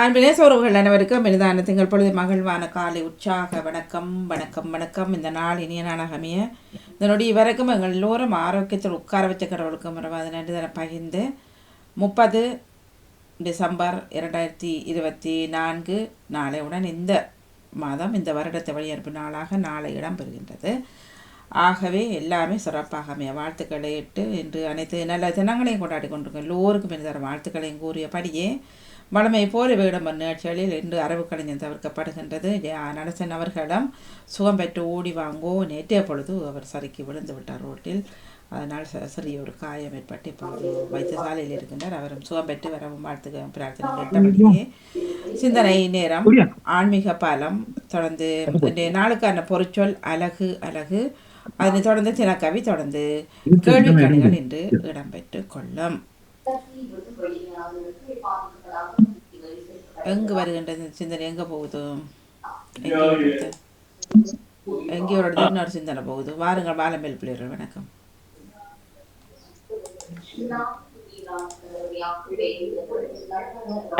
அன்பிலே சோர்வுகள் அனைவருக்கும் மெலிதான திங்கள் பொழுது மகிழ்வான காலை உற்சாக வணக்கம் வணக்கம் வணக்கம். இந்த நாள் இனிய நாளாக அமைய இதனுடைய வரைக்கும் எங்கள் எல்லோரும் ஆரோக்கியத்தில் உட்கார வச்ச கடவுளுக்கு மறவாத. நன்றி தர பகிர்ந்து முப்பது டிசம்பர் இரண்டாயிரத்தி இருபத்தி நான்கு நாளையுடன் இந்த மாதம் இந்த வருடத்தை வழியறுப்பு நாளாக நாளை இடம்பெறுகின்றது. ஆகவே எல்லாமே சிறப்பாக அமைய வாழ்த்துக்களை இட்டு இன்று அனைத்து நல்ல தினங்களையும் கொண்டாடி கொண்டிருக்கோம் எல்லோருக்கும் இனிதர வாழ்த்துக்களையும் கூறியபடியே வளமை போல வேடம் நிகழ்ச்சிகளில் இன்று அரவு கலைஞர் தவிர்க்கப்படுகின்றது. நடசன் அவர்களிடம் சுகம் பெற்று ஓடி வாங்கோ நேற்றைய பொழுது அவர் சறுக்கி விழுந்து விட்டார் ரோட்டில். அதனால் சிறிய ஒரு காயம் ஏற்பட்டு இப்போ வைத்தியசாலையில் இருக்கின்றார். அவரும் சுகம் பெற்று வரவும் வாழ்த்துக்க பிரார்த்தனை கேட்டபடியே சிந்தனை நேரம் ஆன்மீக பாலம் தொடர்ந்து இன்றைய நாளுக்கான பொருட்சொல் அழகு அழகு. அதனைத் தொடர்ந்து தினக்கவி தொடர்ந்து கேள்விக்கணிகள் என்று இடம்பெற்று கொள்ளும். எங்கு வருகின்றது? இந்த சிந்தனை எங்க போகுது? எங்கே ஒரு இடத்துல இன்னொரு சிந்தனை போகுது? வாருங்கள் பாலமேல் பிள்ளைகள் வணக்கம்.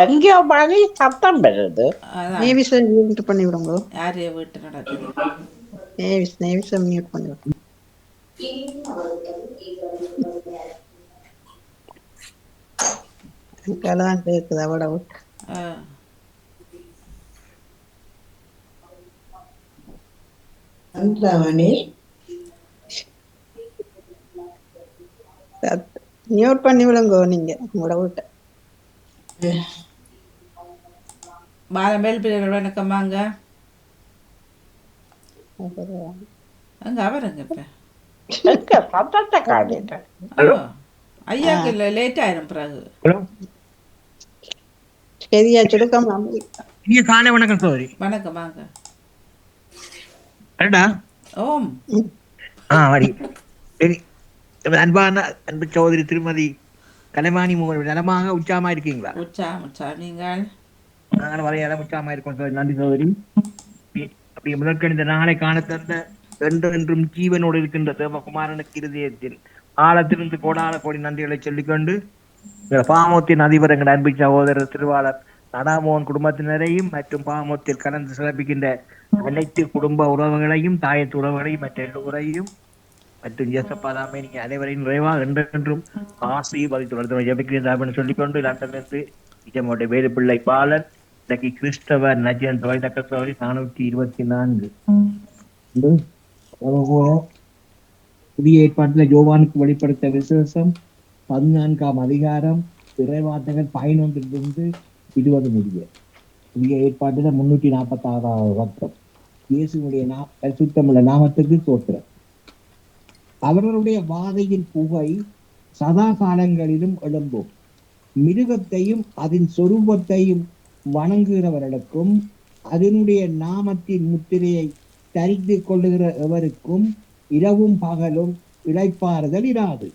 எங்கேயோ மணி சத்தம் அதான். நேவிஸை மியூட் பண்ணி விடுங்க யார் வீட்டு நடக்குது? நேவிஸ் நேவிஸை மியூட் பண்ணி விடுங்க அதுக்கால தான் கேட்குது அவட விட்டு. ஆ, அந்தாமணி மியூட் பண்ணி விடுங்க நீங்க உங்களோட விட்டு. பாலமேல் பிள்ளைகள் வணக்கம் வாங்க அங்க அவருங்க இப்ப. ஐயாக்கு இல்லை லேட் ஆயிரும் பிறகு. சரியா சுடுக்கம் வணக்கம் வணக்கம் வாங்க அடடா ஓம். ஆ வரி சரி. அன்பான அன்பு சகோதரி திருமதி கலைவாணி மோகன் நலமாக உற்சாகமா இருக்கீங்களா? உச்சா உச்சா நீங்கள்? நாங்கள் வரையாத உற்சாகமா இருக்கோம் சோதரி நன்றி சோதரி அப்படி- முதற்கண் இந்த நாளை காண தந்த என்றென்றும் ஜீவனோடு இருக்கின்ற தேவகுமாரனுக்கு இருதயத்தில் ஆழத்திலிருந்து கோடான கோடி நன்றிகளை சொல்லிக்கொண்டு பாமோத்தின் அதிபர் எங்கள் அன்பு சகோதரர் திருவாளர் நடாமோகன் குடும்பத்தினரையும் மற்றும் பாமத்தில் கலந்து சிறப்பிக்கின்ற அனைத்து குடும்ப உறவுகளையும் தாயத்து உறவுகளையும் மற்ற எல்லோரையும் மற்றும் ஜேசப்பாதாமே நீங்க அனைவரையும் நிறைவாக என்றென்றும் ஆசீர்வதித்து வளர்த்து ஜபிக்கிறேன் சொல்லிக்கொண்டு லண்டனிலிருந்து நிஜமோட வேலுப்பிள்ளை பாலன் இன்றைக்கு கிறிஸ்தவர் நஜன் தொலைத்தக்க சோழி நானூற்றி இருபத்தி நான்கு. புதிய ஏற்பாட்டில் ஜோவானுக்கு வெளிப்படுத்த விசேஷம் பதினான்காம் அதிகாரம் இறைவார்த்தைகள் பதினொன்றிலிருந்து இருபது முடிய புதிய ஏற்பாட்டில் முன்னூற்றி நாற்பத்தி ஆறாவது வட்டம் இயேசுடைய நா பரிசுத்தமுள்ள நாமத்துக்கு தோற்றம் அவர்களுடைய வாதையின் புகை சதா காலங்களிலும் எழும்பும். மிருகத்தையும் அதன் சொரூபத்தையும் வணங்குகிறவர்களுக்கும் அதனுடைய நாமத்தின் முத்திரையை தரித்து கொள்ளுகிற எவருக்கும் இரவும் பகலும் இழைப்பாறுதல் இராது.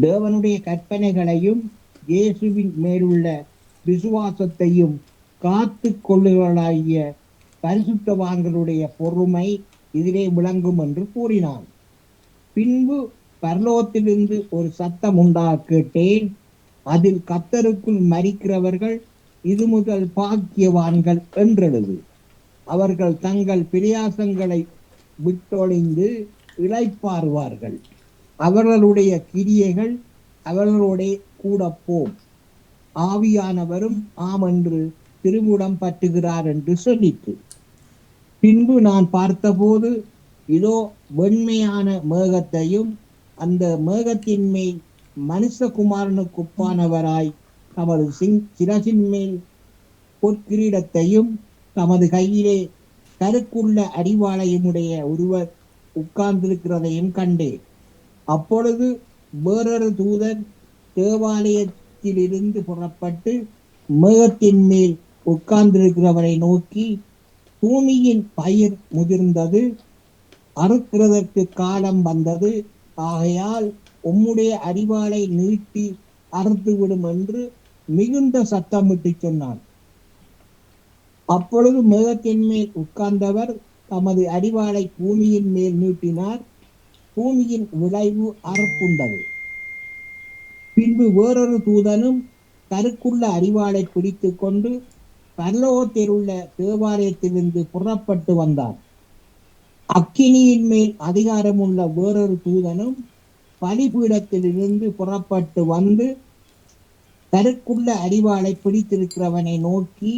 தேவனுடைய கற்பனைகளையும் இயேசுவின் மேலுள்ள விசுவாசத்தையும் காத்து கொள்ளுகளாகிய பரிசுத்தவான்களுடைய பொறுமை இதிலே விளங்கும் என்று கூறினான். பின்பு பரலோகத்திலிருந்து ஒரு சத்தம் உண்டாக கேட்டேன் அதில் கத்தருக்குள் மறிக்கிறவர்கள் இது முதல் பாக்கியவான்கள் என்றெழுது. அவர்கள் தங்கள் பிரயாசங்களை விட்டொழிந்து இழைப்பாருவார்கள் அவர்களுடைய கிரியைகள் அவர்களுடைய கூட போம் ஆவியானவரும் ஆம் என்று திருமுடம் பற்றுகிறார் என்று சொல்லிற்று. பின்பு நான் பார்த்தபோது இதோ வெண்மையான மேகத்தையும் அந்த மேகத்தின் மேல் மனுஷகுமாரனுக்கு ஒப்பானவராய் தமது சிங் சிரசின் மேல் பொற்கிரீடத்தையும் தமது கையிலே கருக்குள்ள அடிவாளையுமுடைய ஒருவர் உட்கார்ந்திருக்கிறதையும் கண்டேன். அப்பொழுது வேறொரு தூதன் மேகத்திலிருந்து புறப்பட்டு மேகத்தின் மேல் உட்கார்ந்திருக்கிறவரை நோக்கி பூமியின் பயிர் முதிர்ந்தது அறுக்கிறதற்கு காலம் வந்தது. ஆகையால் உம்முடைய அரிவாளை நீட்டி அறுத்து விடும் என்று மிகுந்த சத்தமிட்டு சொன்னான். அப்பொழுது மேகத்தின் மேல் உட்கார்ந்தவர் தமது அரிவாளை பூமியின் மேல் நீட்டினார். பூமியின் விளைவு அறுப்புண்டது. பின்பு வேறொரு தூதனும் கருக்குள்ள அறிவாளை பிடித்துக் கொண்டு பரலோகத்தில் உள்ள தேவாலயத்திலிருந்து புறப்பட்டு வந்தான். அக்கினியின் மேல் அதிகாரமுள்ள வேறொரு தூதனும் பலிபீடத்திலிருந்து புறப்பட்டு வந்து கருக்குள்ள அறிவாளை பிடித்திருக்கிறவனை நோக்கி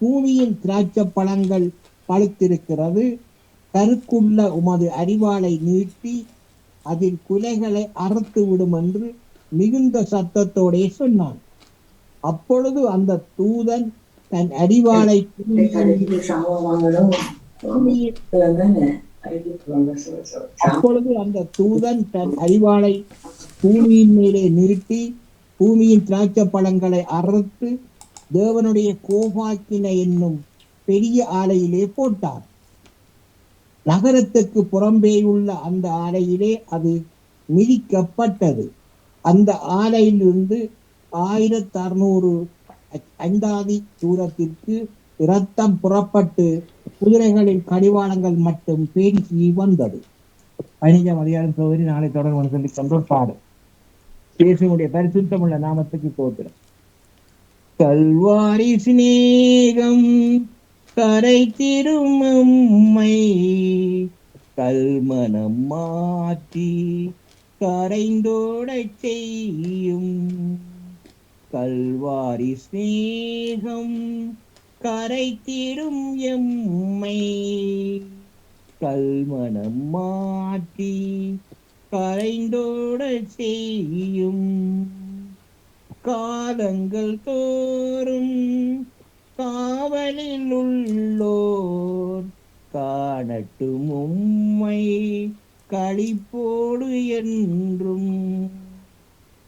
பூமியின் திராட்சை பழங்கள் பழுத்திருக்கிறது. கருக்குள்ள உமது அறிவாளை நீட்டி அதில் குலைகளை அறுத்து விடும் என்று மிகுந்த சத்தத்தோடே சொன்னான். அப்பொழுது அந்த தூதன் தன் அறிவாளை அப்பொழுது அந்த தூதன் தன் அறிவாளை பூமியின் மேலே நிறுத்தி பூமியின் திராட்சை பழங்களை அறுத்து தேவனுடைய கோபாக்கினை என்னும் பெரிய ஆலையிலே போட்டார். நகரத்துக்கு புறம்பேயுள்ள அந்த ஆலையிலே அது மிதிக்கப்பட்டது. அந்த ஆலையிலிருந்து ஆயிரத்தி அறுநூறு ஐந்தாதி தூரத்திற்கு இரத்தம் புறப்பட்டு குதிரைகளின் கடிவாளங்கள் மட்டும் பேசி வந்தது. பதினைஞ்சாம் அதிகாரம் சோதரி நாளை தொடர்பு சொல்லி கொண்டோர் பாடு இயேசுடைய பரிசுத்தமுள்ள நாமத்துக்கு போகிறோம் கல்வாரி சிநேகம் கரை திருமம்மை கல்மனம் மாற்றி கரைந்தோடச் செய்யும் கல்வாரி ஸ்நேகம் கரைத்திடும் எம்மை கல்மனம் மாற்றி கரைந்தோட செய்யும் காலங்கள் தோறும் காவலில் உள்ளோர் காணட்டும் உம்மை களிப்போடு என்றும்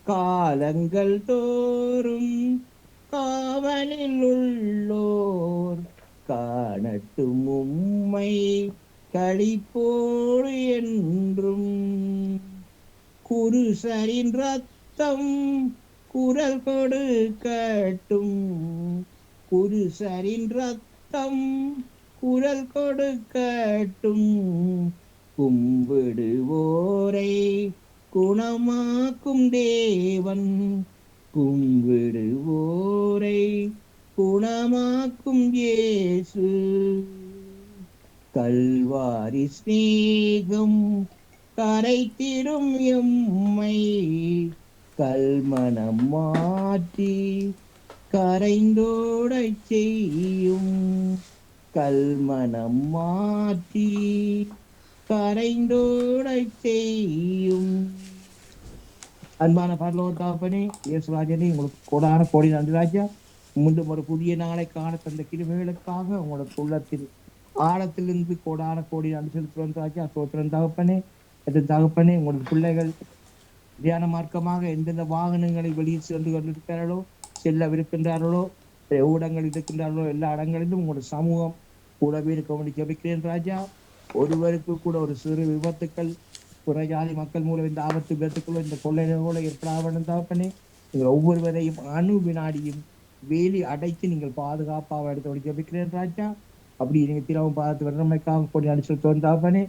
காலங்கள் தோறும் காவலில் உள்ளோர் காணட்டும் உம்மை களிப்போடு என்றும். குருசரின் ரத்தம் குரல் கொடுக்கட்டும். குருசரின் ரத்தம் குரல் கொடுக்கட்டும். கும்பிடுவோரை குணமாக்கும் தேவன். கும்பிடுவோரை குணமாக்கும் இயேசு. கல்வாரி ஸ்நேகம் கரைத்திடும் எம்மை. கல்மனம் மாற்றி கரைந்தோடச் செய்யும். கல்மனம் மாற்றி கரைந்தோடை செய்யும். அன்பான பரலோகத்தாப்பனே இயேசுராஜனே உங்களுக்கு கோடான கோடி நன்றி ராஜா. மீண்டும் ஒரு புதிய நாளை காண தந்த கிருமைகளுக்காக உங்களோட உள்ளத்தில் ஆழத்திலிருந்து கோடான கோடி நன்றி செலுத்துவோம் ராஜா. சோத்திரன் தகப்பனே எது தகப்பனே உங்களுக்கு பிள்ளைகள் தியான மார்க்கமாக எந்தெந்த வாகனங்களை வெளியே சென்று கொண்டிருக்கிறார்களோ செல்லவிருக்கின்றார்களோ ஊடகங்கள் இருக்கின்றார்களோ எல்லா இடங்களிலும் உங்களோட சமூகம் கூடவே இருக்க வேண்டி ஜபிக்கிறேன் ராஜா. ஒருவருக்கு கூட ஒரு சிறு விபத்துக்கள் புற ஜாதி மக்கள் மூலம் இந்த ஆபத்து விபத்துக்களோ இந்த கொள்ளைகளோ ஏற்படாமல் தகப்பனே நீங்கள் ஒவ்வொருவரையும் அணு வினாடியும் வேலி அடைத்து நீங்கள் பாதுகாப்பாக எடுத்து ஜபிக்கிறேன் ராஜா. அப்படி நீங்கள் திரவும் பார்த்து வர்றமைக்காக கொண்டு அடிச்சல் தோன்றாப்பனே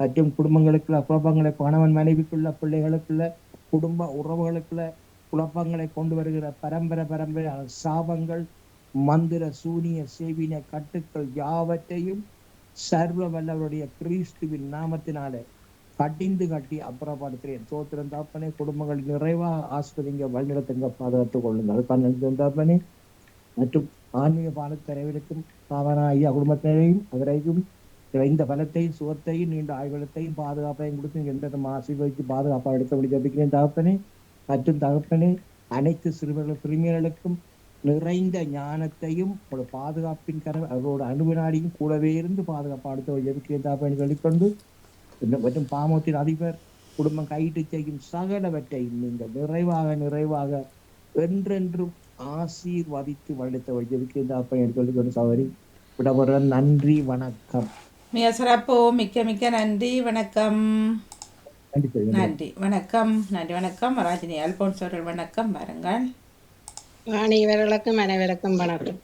மற்றும் குடும்பங்களுக்குள்ள குழப்பங்களை கணவன் மனைவிக்குள்ள பிள்ளைகளுக்குள்ள குடும்ப உறவுகளுக்குள்ள குழப்பங்களை கொண்டு வருகிற பரம்பரை பரம்பரை சாபங்கள் மந்திர சூனிய சேவின கட்டுக்கள் யாவற்றையும் சர்வ வல்லவருடைய கிறிஸ்துவின் நாமத்தினாலே கட்டிந்து கட்டி அப்புறப்படுத்துகிறேன். சோத்திரம் தாப்பனே குடும்பங்கள் நிறைவாக ஆஸ்பதிங்க வழிநடத்துங்க பாதுகாத்துக் கொள்ளுங்கள். பன்னெண்டு தாப்பனே மற்றும் ஆன்மீக பாடத்தலைவருக்கும் பாவனா ஐயா குடும்பத்தினரையும் அவரையும் இந்த பலத்தையும் சுகத்தையும் நீண்ட ஆய்வளத்தையும் பாதுகாப்பையும் கொடுத்து எந்த ஆசீர்வதித்து பாதுகாப்பாக எடுத்தபடி ஜபிக்கிறேன் தகப்பனே மற்றும் தகப்பனே அனைத்து சிறுவர்கள் சிறுமியர்களுக்கும் நிறைந்த ஞானத்தையும் பாதுகாப்பின் கர அவரோட அனுபநாடியும் கூடவே இருந்து பாதுகாப்பு அடுத்த ஜபிக்கிறேன் தகப்பனை சொல்லிக்கொண்டு மற்றும் பாமத்தின் அதிபர் குடும்பம் கையிட்டு செய்யும் சகலவற்றையும் நீங்கள் நிறைவாக நிறைவாக என்றென்றும் ஆசீர்வதித்து வளர்த்த ஜபிக்கிறேன் தகப்பனை சொல்லிக்கொண்டு சவரி விடவர நன்றி வணக்கம். மிக சிறப்பு மிக்க மிக்க நன்றி வணக்கம். நன்றி வணக்கம் நன்றி வணக்கம். ராஜினி அல்போன்ஸ் அவர்கள் வணக்கம். பாருங்கள் அனைவர்களுக்கும் அனைவருக்கும் வணக்கம்.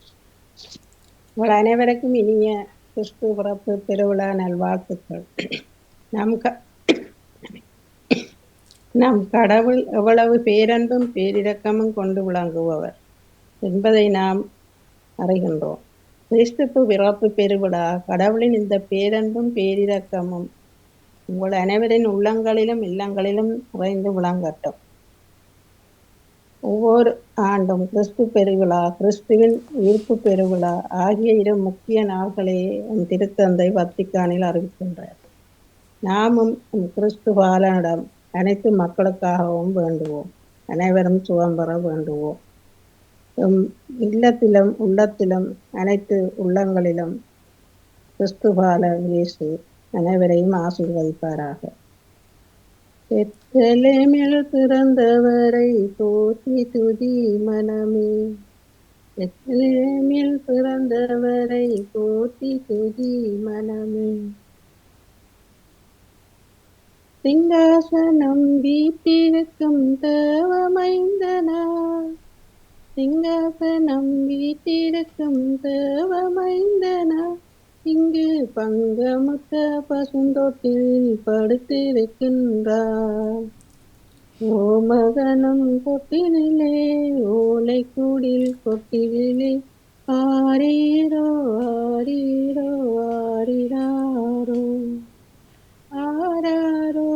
உங்கள் அனைவருக்கும் இனிய கிறிஸ்து பிறப்பு திருவிழா நல்வாழ்த்துக்கள். நம் க நம் கடவுள் எவ்வளவு பேரன்பும் பேரிரக்கமும் கொண்டு விளங்குபவர் என்பதை நாம் அறிகின்றோம். கிறிஸ்துப்பு பிறப்பு பெருவிழா கடவுளின் இந்த பேரன்பும் பேரிரக்கமும் உங்கள் அனைவரின் உள்ளங்களிலும் இல்லங்களிலும் நிறைந்து விளங்கட்டும். ஒவ்வொரு ஆண்டும் கிறிஸ்து பெருவிழா கிறிஸ்துவின் உயிர்ப்பு பெருவிழா ஆகிய இரு முக்கிய நாள்களை நம் திருத்தந்தை வத்திக்கானில் அறிவிக்கின்றார். நாமும் கிறிஸ்து பாலனிடம் அனைத்து மக்களுக்காகவும் வேண்டுவோம். அனைவரும் சுகம் பெற வேண்டுவோம். எம் இல்லத்திலும் உள்ளத்திலும் அனைத்து உள்ளங்களிலும் கிறிஸ்து பால இயேசு அனைவரையும் ஆசீர்வதிப்பாராக. பெத்தலேமில் பிறந்தவரை போற்றி துதி மனமே. பெத்தலேமில் பிறந்தவரை போற்றி துதி மனமே. சிங்காசனம் வீட்டிருக்கும் தேவமைந்தனா சிங்காசனம் வீட்டிருக்கும் தேவமைந்தனா இங்கு பங்கமுத்த பசுந்தொட்டில் படுத்திருக்கின்றார் மகனும் கொட்டினிலே ஓலை கூடில் கொட்டிலே ஆரீரோ ஆரீரோ ஆரிராரோ ஆராரோ ஆராரோ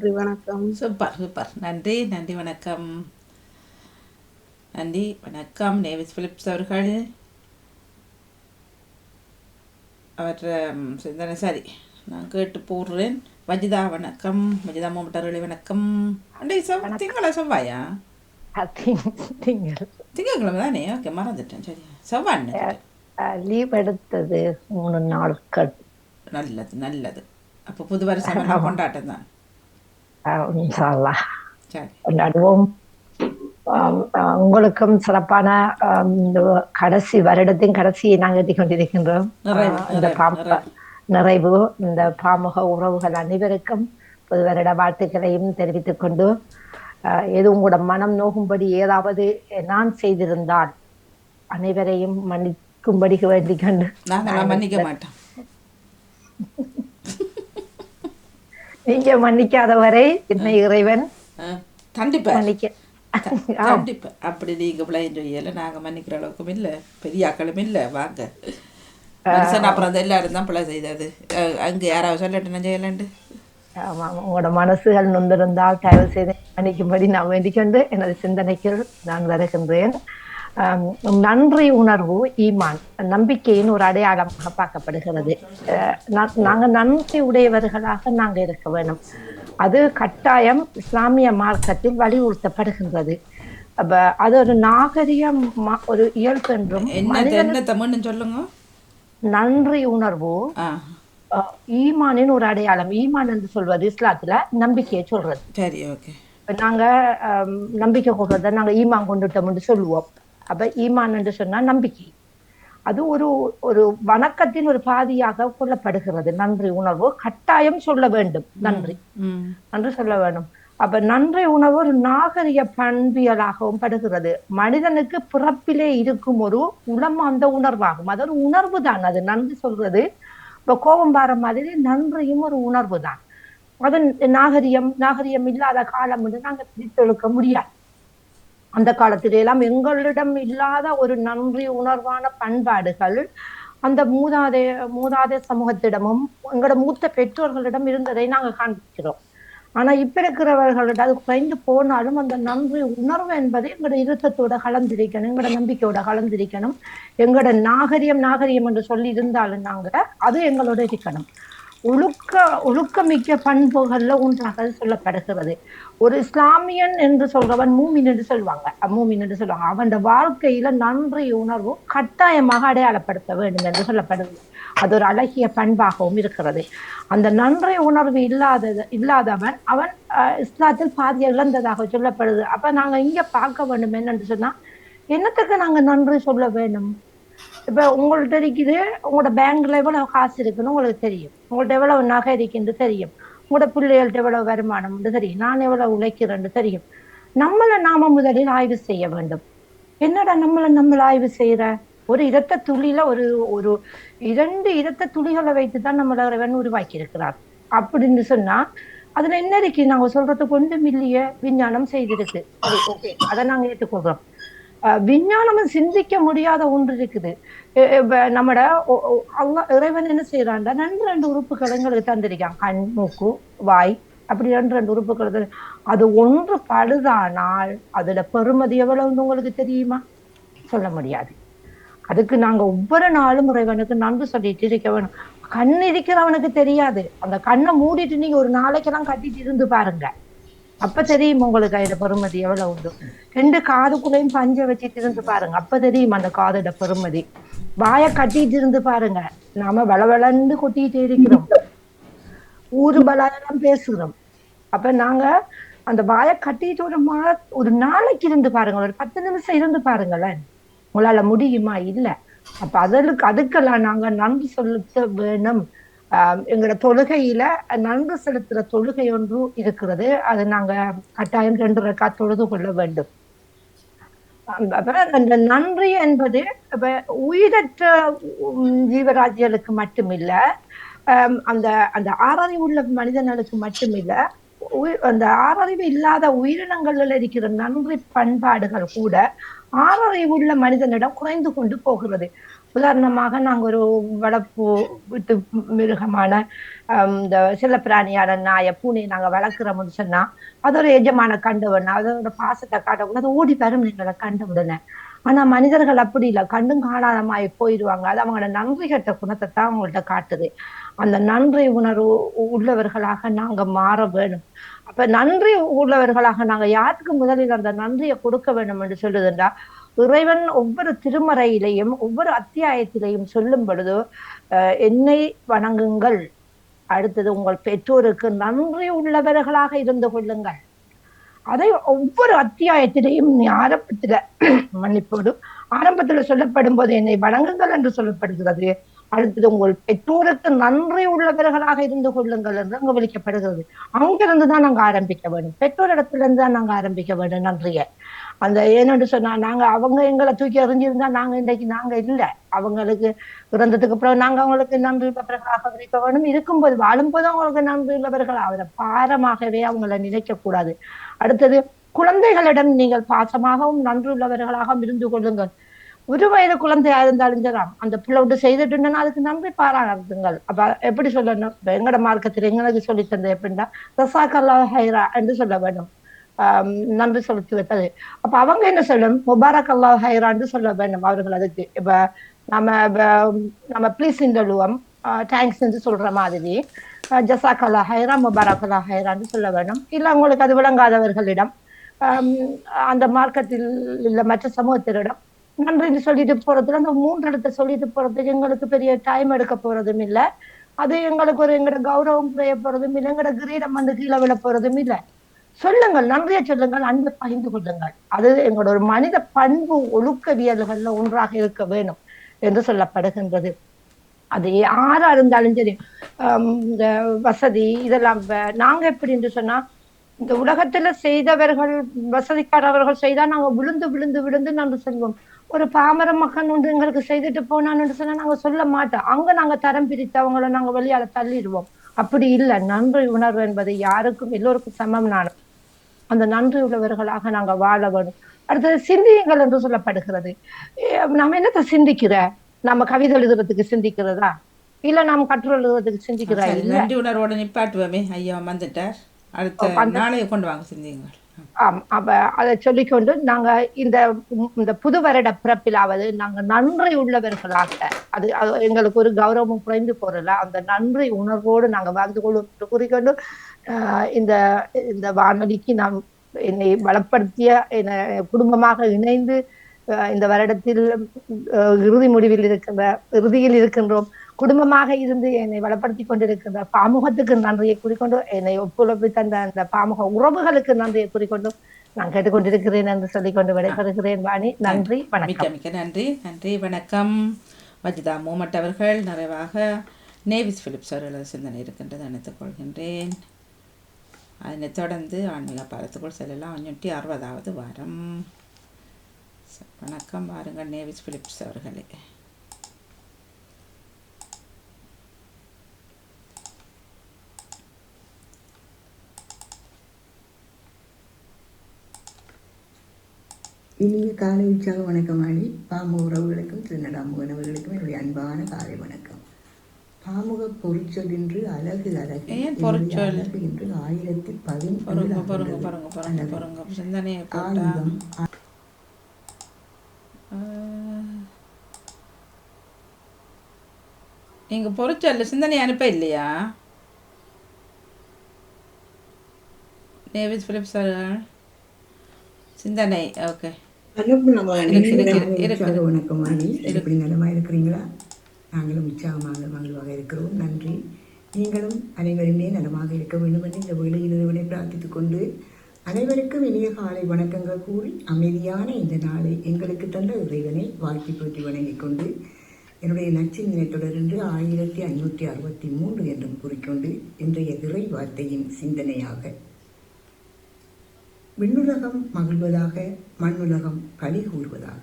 நன்றி வணக்கம். Super super. நன்றி நன்றி வணக்கம். நன்றி வணக்கம். நேவிஸ் பிலிப்ஸ் அவர்கள். அவர் சிந்தனை சரி. நான் கேட்டு போடுறேன். வஜிதா வணக்கம். வஜிதா மோமட்டர்களே வணக்கம். திங்களா செவ்வாயா? திங்கக்கிழமை தானே? ஓகே மறந்துட்டேன். சரி. செவ்வாய் லீவ் எடுத்தது மூணு நாட்கள். நல்லது நல்லது. அப்போ புது வருஷம் கொண்டாட்டம் தான். இன்ஷா அல்லாஹ் சரி கொண்டாடுவோம் உங்களுக்கும் சிறப்பான கடைசி வருடத்தின் கடைசியை நாங்கள் எட்டிக் கொண்டிருக்கின்றோம் இந்த நிறைவு, பாம நிறைவு. இந்த பாமுக உறவுகள் அனைவருக்கும் புது வருட வாழ்த்துக்களையும் தெரிவித்துக் கொண்டு எது உங்களோட மனம் நோகும்படி ஏதாவது நான் செய்திருந்தால் அனைவரையும் மன்னிக்கும்படி வேண்டிக் கொண்டு மன்னிக்க மாட்டோம். நீங்க மன்னிக்காதவரை என்ன இறைவன் கண்டிப்பா. மன்னிக்க. கண்டிப்பா. அப்படி நீங்க பிள்ளைங்க செய்யல நாங்க மன்னிக்கிற அளவுக்கும் இல்ல. பெரிய ஆக்களும் இல்ல. வாங்க. மனுஷன் அப்புறம் எல்லாரும் தான் பிள்ளை செய்தது அங்க யாராவது சொல்லட்டு நான் செய்யலண்டு ஆமா, உங்களோட மனசுகள் நொந்திருந்தால் தயவு செய்து மன்னிக்கும்படி நான் வேண்டிக் கொண்டு எனது சிந்தனைக்கு நான் வருகின்றேன். நன்றி உணர்வு ஈமான் நம்பிக்கையின் ஒரு அடையாளமாக பார்க்கப்படுகிறது. அஹ், நா- நாங்க நன்றி உடையவர்களாக நாங்க இருக்க வேணும் அது கட்டாயம் இஸ்லாமிய மார்க்கத்தில் வலியுறுத்தப்படுகின்றது. அது ஒரு நாகரிகம் ம- ஒரு இயல்பு என்றும் சொல்லுங்க? நன்றி உணர்வு ஈமானின் ஒரு அடையாளம். ஈமான் என்று சொல்வது இஸ்லாத்துல நம்பிக்கையை சொல்றது. சரி ஓகே. இப்ப நாங்க நம்பிக்கை கொள்றத நாங்க ஈமான் கொண்டுட்டோம்னு சொல்லுவோம். அப்ப ஈமான் என்று சொன்னா நம்பிக்கை. அது ஒரு ஒரு வணக்கத்தின் ஒரு பாதியாக கொள்ளப்படுகிறது. நன்றி உணர்வு கட்டாயம் சொல்ல வேண்டும். நன்றி. நன்றி சொல்ல வேண்டும். அப்ப நன்றி உணர்வு ஒரு நாகரிக பண்பியலாகவும் படுகிறது. மனிதனுக்கு பிறப்பிலே இருக்கும் ஒரு உளம் அந்த உணர்வாகும். அது ஒரு உணர்வு தான். அது நன்றி சொல்றது. இப்ப கோபம் வர மாதிரி நன்றியும் ஒரு உணர்வு தான். அது நாகரிகம் நாகரிகம் இல்லாத காலம் வந்து நாங்க பிரித்தெழுக்க முடியாது. அந்த காலத்திலெல்லாம் எங்களிடம் இல்லாத ஒரு நன்றி உணர்வான பண்பாடுகள் அந்த மூதாதை மூதாதை சமூகத்திடமும் எங்களோட மூத்த பெற்றோர்களிடம் இருந்ததை நாங்கள் காண்பிக்கிறோம். ஆனா இப்ப இருக்கிறவர்களிடம் அது குறைந்து போனாலும் அந்த நன்றி உணர்வு என்பது எங்களோட இருத்தத்தோட கலந்திருக்கணும் எங்களோட நம்பிக்கையோட கலந்திருக்கணும். எங்களோட நாகரிகம் நாகரிகம் என்று சொல்லி இருந்தாலும் நாங்க அது எங்களோட இருக்கணும். ஒழுக்க ஒழுக்கமிக்க பண்புகளில் ஒன்றாக சொல்லப்படுகிறது. ஒரு இஸ்லாமியன் என்று சொல்றவன் மூமின் என்று சொல்லுவாங்க. மூமின் என்று சொல்லுவாங்க. அவன் வாழ்க்கையில நன்றி உணர்வும் கட்டாயமாக அடையாளப்படுத்த வேண்டும் என்று சொல்லப்படுது. அது ஒரு அழகிய பண்பாகவும் இருக்கிறது. அந்த நன்றி உணர்வு இல்லாதது இல்லாதவன் அவன் அஹ், இஸ்லாத்தில் பாதியை இழந்ததாக சொல்லப்படுது. அப்ப நாங்க இங்க பார்க்க வேண்டும் என்னென்று சொன்னா என்னத்துக்கு நாங்க நன்றி சொல்ல வேண்டும்? இப்ப உங்கள்ட்ட இருக்குது உங்களோட பேங்க்ல எவ்வளவு காசு இருக்குன்னு உங்களுக்கு தெரியும். உங்கள்ட்ட எவ்வளவு நகை இருக்குன்னு தெரியும். உங்களோட பிள்ளைகள்ட்ட எவ்வளவு வருமானம் தெரியும். நான் எவ்வளவு உழைக்கிறேன்னு தெரியும். நம்மளை நாம முதலில் ஆய்வு செய்ய வேண்டும். என்னடா நம்மள நம்மள ஆய்வு செய்யற ஒரு இரத்த துளியில ஒரு ஒரு இரண்டு இரத்த துளிகளை வைத்து தான் நம்மள இறைவன் உருவாக்கி இருக்கிறார் அப்படின்னு சொன்னா அதுல என்ன இருக்கு? நாங்க சொல்றதுக்கு ஒன்றும் இல்லையே. விஞ்ஞானம் செய்திருக்கு. ஓகே அதை நாங்க ஏற்றுக்கொள்றோம் அஹ் விஞ்ஞானம் சிந்திக்க முடியாத ஒன்று இருக்குது. நம்மட அல்லா இறைவன் என்ன செய்யறான்டா ரெண்டு ரெண்டு உறுப்புகள் எங்களுக்கு தந்திருக்கான். கண் மூக்கு வாய். அப்படி ரெண்டு ரெண்டு உறுப்புகள் அது ஒன்று பழுதானால் அதுல பெருமதி எவ்வளவுன்னு உங்களுக்கு தெரியுமா? சொல்ல முடியாது. அதுக்கு நாங்க ஒவ்வொரு நாளும் இறைவனுக்கு நன்றி சொல்லிட்டு இருக்க வேணும். கண் இருக்கிறவனுக்கு தெரியாது. அந்த கண்ணை மூடிட்டு நீங்க ஒரு நாளைக்கெல்லாம் கட்டிட்டு இருந்து பாருங்க. அப்ப தெரியும் உங்களுக்கு அதுல பெருமதி எவ்வளவு உண்டு. ரெண்டு காதுக்குள்ளேயும் பஞ்ச வச்சுட்டு இருந்து பாருங்க. அப்ப தெரியும் அந்த காதோட பெருமதி. வாயை கட்டிட்டு இருந்து பாருங்க. நாம வளவளன்னு கொட்டிட்டு இருக்கிறோம். ஊரு பலாயெல்லாம் பேசுகிறோம். அப்ப நாங்க அந்த வாயை கட்டிட்டு ஒரு மா ஒரு நாளைக்கு இருந்து பாருங்க. ஒரு பத்து நிமிஷம் இருந்து பாருங்களேன். உங்களால முடியுமா? இல்ல. அப்ப அதற்கு அதுக்கெல்லாம் நாங்க நன்றி சொல்லுத்த வேணும். எங்களோட தொழுகையில நன்றி செலுத்துற தொழுகை ஒன்று இருக்கிறது. அது நாங்க கட்டாயம் ரெண்டு ரக்கா தொழுது கொள்ள வேண்டும். அப்புறம் அந்த நன்றி என்பது உயிரற்ற உம், ஜீவராசிகளுக்கு மட்டுமில்ல அந்த அந்த ஆறறிவு உள்ள மனிதர்களுக்கு மட்டுமில்ல அந்த ஆறறிவு இல்லாத உயிரினங்களில் இருக்கிற நன்றி பண்பாடுகள் கூட ஆறறிவு உள்ள மனிதனிடம் குறைந்து கொண்டு போகிறது. உதாரணமாக நாங்க ஒரு வளர்ப்பு வீட்டு மிருகமான இந்த செல்லப்பிராணியான நாயை பூனை நாங்க வளர்க்குறோம்னு சொன்னா அதோட எஜமான கண்டவன அதோட பாசத்தை காட்டக்கூடாது. அது ஓடி வரும் எங்களை கண்ட உடனே ஆனா மனிதர்கள் அப்படி இல்லை. கண்டும் காணாதமாயி போயிடுவாங்க அது அவங்களோட நன்றி கட்ட குணத்தை தான் அவங்கள்ட்ட காட்டுது. அந்த நன்றி உணர்வு உள்ளவர்களாக நாங்க மாற வேணும். அப்ப நன்றி உள்ளவர்களாக நாங்க யாருக்கு முதலில் அந்த நன்றியை கொடுக்க வேண்டும் என்று சொல்லுதுன்றா இறைவன் ஒவ்வொரு திருமறையிலையும் ஒவ்வொரு அத்தியாயத்திலையும் சொல்லும் பொழுது என்னை வணங்குங்கள். அடுத்தது உங்கள் பெற்றோருக்கு நன்றி உள்ளவர்களாக இருந்து கொள்ளுங்கள். அதை ஒவ்வொரு அத்தியாயத்திலையும் நீ ஆரம்பத்துல மன்னிப்போடு ஆரம்பத்துல சொல்லப்படும் போது என்னை வணங்குங்கள் என்று சொல்லப்படுகிறது. அடுத்தது உங்கள் பெற்றோருக்கு நன்றி உள்ளவர்களாக இருந்து கொள்ளுங்கள் என்று அங்கு விളിக்கப்படுகிறது அங்கிருந்து தான் நாங்க ஆரம்பிக்க வேண்டும். பெற்றோர் தான் நாங்க ஆரம்பிக்க வேண்டும் நன்றியை. அந்த ஏனென்று சொன்னா நாங்க அவங்க எங்களை தூக்கி எறிஞ்சிருந்தா நாங்க இன்றைக்கு நாங்க இல்ல. அவங்களுக்கு பிறந்ததுக்கு அப்புறம் நாங்க அவங்களுக்கு நன்றி உள்ளவர்களாக இருக்க வேணும் இருக்கும்போது வாழும்போது அவங்களுக்கு நன்றி உள்ளவர்கள். அவரை பாரமாகவே அவங்கள நினைக்க கூடாது. அடுத்தது குழந்தைகளிடம் நீங்கள் பாசமாகவும் நன்றியுள்ளவர்களாகவும் இருந்து கொள்ளுங்கள். ஒரு வயது குழந்தையா இருந்தாலும் சரிதான் அந்த பிள்ளை ஒன்று செய்துட்டுன்னா அதுக்கு நன்றி பாராட்டுங்கள். அப்ப எப்படி சொல்லணும்? எங்கட மார்க்கத்தில் எங்களுக்கு சொல்லி தந்தது எப்படின்னா ரசாக்கல்லா ஹைரா என்று சொல்ல வேண்டும். நன்றி செலுத்தி வைப்பது அப்ப அவங்க என்ன சொல்லும்? முபாரக் அல்லா ஹைரான்னு சொல்ல வேண்டும் அவர்கள் அதுக்கு. இப்ப நம்ம நம்ம ப்ளீஸ் சொல்லுவோம் தேங்க்ஸ் என்று சொல்ற மாதிரி. ஜசாக் அல்லா ஹைரா முபாரக் அல்லா ஹைரான்னு சொல்ல வேண்டும். இல்ல உங்களுக்கு அது விளங்காதவர்களிடம் அந்த மார்க்கத்தில் உள்ள மற்ற சமூகத்தினரிடம். நன்றின்னு சொல்லிட்டு போறதுல அந்த மூன்று இடத்தை சொல்லிட்டு போறதுக்கு எங்களுக்கு பெரிய டைம் எடுக்க போறதும் இல்லை. அது எங்களுக்கு ஒரு எங்களோட கௌரவம் குறைய போறதும் இல்லை. எங்களோட கிரீடம் வந்து கீழே விழ போறதும் இல்லை. சொல்லுங்கள் நன்றியை சொல்லுங்கள் அன்பு பகிர்ந்து கொள்ளுங்கள். அது எங்களோட ஒரு மனித பண்பு ஒழுக்கவியல்கள்ல ஒன்றாக இருக்க வேணும் என்று சொல்லப்படுகின்றது. அது யாரா இருந்தாலும் சரி இந்த வசதி இதெல்லாம் நாங்க எப்படி என்று சொன்னா இந்த உலகத்துல செய்தவர்கள் வசதிக்காரவர்கள் செய்தா நாங்க விழுந்து விழுந்து விழுந்து நன்று சொல்வோம். ஒரு பாமர மகன் ஒன்று எங்களுக்கு செய்துட்டு போனான்னு சொன்னா நாங்க சொல்ல மாட்டோம். அங்க நாங்க தரம் பிரித்து அவங்கள நாங்க வெளியால தள்ளிடுவோம். அப்படி இல்லை. நன்றி உணர்வு என்பது யாருக்கும் எல்லோருக்கும் சமம் நானும். அந்த நன்றி உள்ளவர்களாக நாங்க வாழ வேணும். அடுத்தது சிந்தியுங்கள் என்று சொல்லப்படுகிறது. ஏ, நாம என்னத்தை சிந்திக்கிற? நம்ம கவிதை எழுதுறதுக்கு சிந்திக்கிறதா? இல்ல நாம் கட்டுரை எழுதுறதுக்கு சிந்திக்கிறா சரி, இல்ல. நன்றி உணர்வோட நிப்பாட்டுவோமே. ஐயா வந்துட்டார். அடுத்த நாளைய கொண்டு வாங்க சிந்தியுங்கள். ஆம், அப்ப அதை சொல்லிக்கொண்டு நாங்க இந்த இந்த புது வருட பிறப்பிலாவது நாங்க நன்றி உள்ளவர்களாக அது அது எங்களுக்கு ஒரு கௌரவம் குறைந்து போறல அந்த நன்றி உணர்வோடு நாங்க வாழ்ந்து கொள்ளும் கூறிக்கொண்டு ஆஹ், இந்த இந்த வானொலிக்கு நாம் என்னை பலப்படுத்திய என்னை குடும்பமாக இணைந்து ஆஹ், இந்த வருடத்தில் இறுதி முடிவில் இருக்கின்ற இறுதியில் இருக்கின்றோம். குடும்பமாக இருந்து என்னை வளப்படுத்தி கொண்டிருக்கின்ற பாமுகத்துக்கு நன்றியை குறிக்கொண்டு என்னை ஒப்புழப்பு தந்த அந்த பாமுக உறவுகளுக்கு நன்றியை குறிக்கொண்டும் நான் கேட்டுக்கொண்டிருக்கிறேன் என்று சொல்லிக்கொண்டு விடைபெறுகிறேன் வாணி. நன்றி வணக்கம். மிக்க நன்றி. நன்றி வணக்கம். வஜிதா மூமட் அவர்கள் நிறைவாக நேவிஸ் பிலிப்ஸ் அவர்களது சிந்தனை இருக்கின்றது. அணைத்துக் கொள்கின்றேன். அதனைத் தொடர்ந்து ஆன்மீக பாலத்துக்குள் செல்லலாம். அஞ்சூட்டி அறுபதாவது வாரம். வணக்கம். வாருங்கள் நேவிஸ் பிலிப்ஸ் அவர்களே. இனிய காலை உற்சாக வணக்கம் அணி பாமுக உறவுகளுக்கும் திருநடாமுகன் அவர்களுக்கும் என்னுடைய அன்பான காலை வணக்கம். பாமுக பொறிச்சொல் என்று அழகு. அழகு? அழகு என்று ஆயிரத்தி பதினொன்று ஆயுதம் நீங்கள் பொறிச்சல்ல சிந்தனை அனுப்ப இல்லையா? நேவிஸ் பிலிப்ஸ் அவர்கள். சிந்தனை ஓகே. வணக்கம் அணி. எப்படி நலமா இருக்கிறீங்களா? நாங்களும் உற்சாகமாக மகிழ்வாக இருக்கிறோம். நன்றி. நீங்களும் அனைவருமே நலமாக இருக்க வேண்டும் என்று இந்த வேளையில் இறைவனை பிரார்த்தித்துக் கொண்டு அனைவருக்கும் இனிய காலை வணக்கங்கள் கூறி அமைதியான இந்த நாளை எங்களுக்கு தந்த இறைவனை வாழ்த்தி போற்றி வணங்கிக் கொண்டு என்னுடைய நச்சினை தொடர்ந்து ஆயிரத்தி ஐநூற்றி அறுபத்தி மூன்று என்றும் கூறிக்கொண்டு இன்றைய இறை வார்த்தையின் சிந்தனையாக விண்ணுலகம் மகிழ்வதாக மண்ணுலகம் களி கூறுவதாக.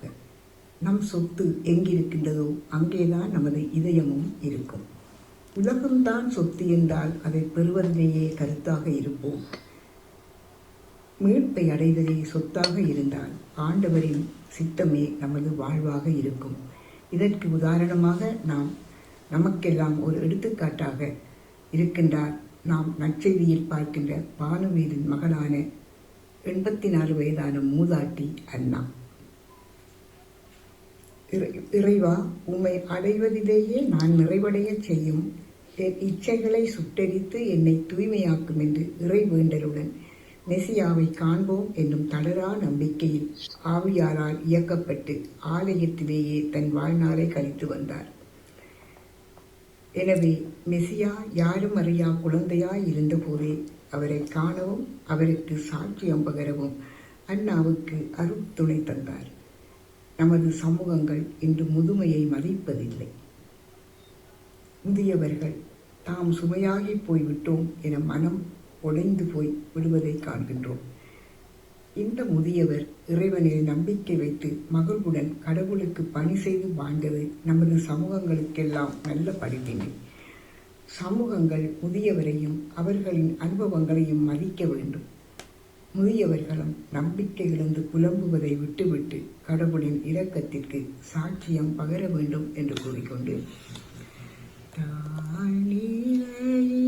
நம் சொத்து எங்கிருக்கின்றதோ அங்கேதான் நமது இதயமும் இருக்கும். உலகம்தான் சொத்து என்றால் அதை பெறுவதிலேயே கருத்தாக இருப்போம். மீட்பை அடைவதே சொத்தாக இருந்தால் ஆண்டவரின் சித்தமே நமது வாழ்வாக இருக்கும். இதற்கு உதாரணமாக நாம் நமக்கெல்லாம் ஒரு எடுத்துக்காட்டாக இருக்கின்றார் நாம் நற்செய்தியில் பார்க்கின்ற பானுவீரின் மகளான எண்பத்தி நாலு வயதான மூதாட்டி அண்ணா. இறை- இறைவா உம்மை அடைவதிலேயே நான் நிறைவடையச் செய்யும். என் இச்சைகளை சுட்டெரித்து என்னை தூய்மையாக்கும் என்று இறை வேண்டலுடன் மெசியாவை காண்போம் என்னும் தளரா நம்பிக்கையில் ஆவியாரால் இயக்கப்பட்டு ஆலயத்திலேயே தன் வாழ்நாளை கழித்து வந்தார். எனவே மெசியா யாரும் அறியா குழந்தையாய் இருந்தபோதே அவரை காணவும் அவருக்கு சாட்சியம் பகரவும் அண்ணாவுக்கு அருட்துணை தந்தார். நமது சமூகங்கள் இன்று முதுமையை மதிப்பதில்லை. முதியவர்கள் தாம் சுமையாகி போய்விட்டோம் என மனம் உடைந்து போய் விடுவதை காண்கின்றோம். இந்த முதியவர் இறைவனில் நம்பிக்கை வைத்து மகளுடன் கடவுளுக்கு பணி செய்து வாழ்ந்தது நமது சமூகங்களுக்கெல்லாம் நல்ல படிப்பினை. சமூகங்கள் முதியவரையும் அவர்களின் அனுபவங்களையும் மதிக்க வேண்டும். முதியவர்களும் நம்பிக்கை இழந்து புலம்புவதை விட்டுவிட்டு கடவுளின் இரக்கத்திற்கு சாட்சியம் பகர வேண்டும் என்று கூறிக்கொண்டு தாழ்நிலையிலிருந்த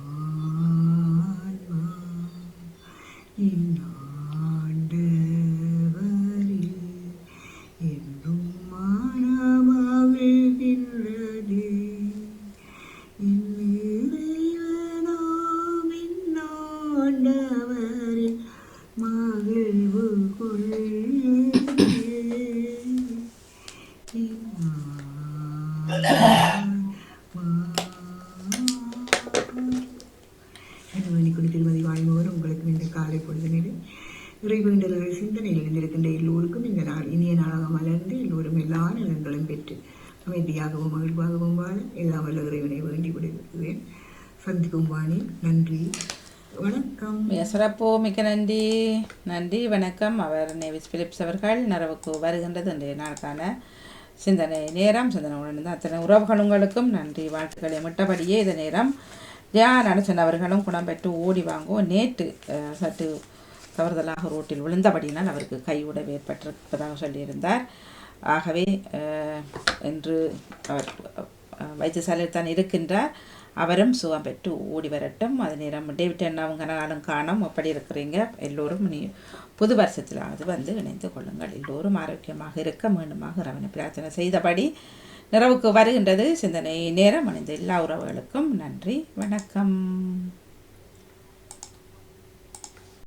வணக்கம். மிக மிக்க நன்றி. நன்றி வணக்கம். அவர் நேவிஸ் பிலிப்ஸ் அவர்கள் நரவுக்கு வருகின்றது இன்றைய நாளுக்கான சிந்தனை நேரம். சிந்தனை உணர்ந்து அத்தனை உறவுகளுங்களுக்கும் நன்றி. வாழ்த்துக்களை மிட்டபடியே இந்த நேரம் ஜெயா நடச்சன் அவர்களும் குணம் பெற்று ஓடி வாங்கும் நேற்று சற்று தவறுதலாக ரோட்டில் விழுந்தபடியினால் அவருக்கு கைவிட ஏற்பட்டிருப்பதாக சொல்லியிருந்தார். ஆகவே இன்று அவர் வைத்தியசாலையில் தான் இருக்கின்றார். அவரும் சுகம் பெற்று ஓடி வரட்டும். அது நேரம் டேவிட் அண்ணாவுங்க கனகாலும் காணும். அப்படி இருக்கிறீங்க? எல்லோரும் நீ புது வருஷத்திலாவது வந்து இணைந்து கொள்ளுங்கள். எல்லோரும் ஆரோக்கியமாக இருக்க மீண்டுமாக ரவனை பிரார்த்தனை செய்தபடி நிறைவுக்கு வருகின்றது. சிந்தனை நேரம் அணிந்த எல்லா உறவுகளுக்கும் நன்றி. வணக்கம்.